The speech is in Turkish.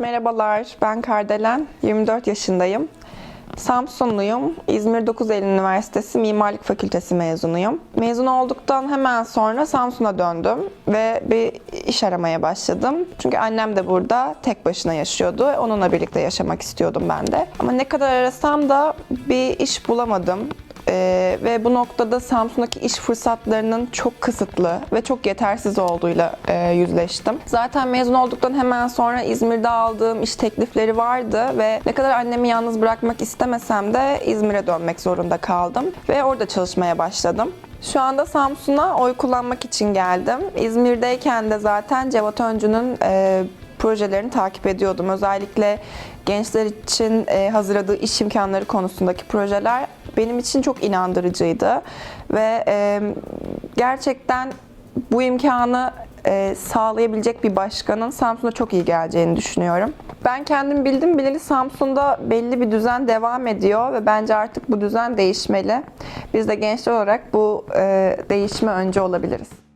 Merhabalar, ben Kardelen, 24 yaşındayım. Samsunluyum. İzmir 9 Eylül Üniversitesi Mimarlık Fakültesi mezunuyum. Mezun olduktan hemen sonra Samsun'a döndüm ve bir iş aramaya başladım. Çünkü annem de burada tek başına yaşıyordu. Onunla birlikte yaşamak istiyordum ben de. Ama ne kadar arasam da bir iş bulamadım. Ee, ve bu noktada Samsun'daki iş fırsatlarının çok kısıtlı ve çok yetersiz olduğuyla e, yüzleştim. Zaten mezun olduktan hemen sonra İzmir'de aldığım iş teklifleri vardı ve ne kadar annemi yalnız bırakmak istemesem de İzmir'e dönmek zorunda kaldım ve orada çalışmaya başladım. Şu anda Samsun'a oy kullanmak için geldim. İzmir'deyken de zaten Cevat Öncü'nün e, projelerini takip ediyordum. Özellikle gençler için e, hazırladığı iş imkanları konusundaki projeler benim için çok inandırıcıydı ve e, gerçekten bu imkanı e, sağlayabilecek bir başkanın Samsun'a çok iyi geleceğini düşünüyorum. Ben kendim bildim bileli Samsun'da belli bir düzen devam ediyor ve bence artık bu düzen değişmeli. Biz de gençler olarak bu e, değişime önce olabiliriz.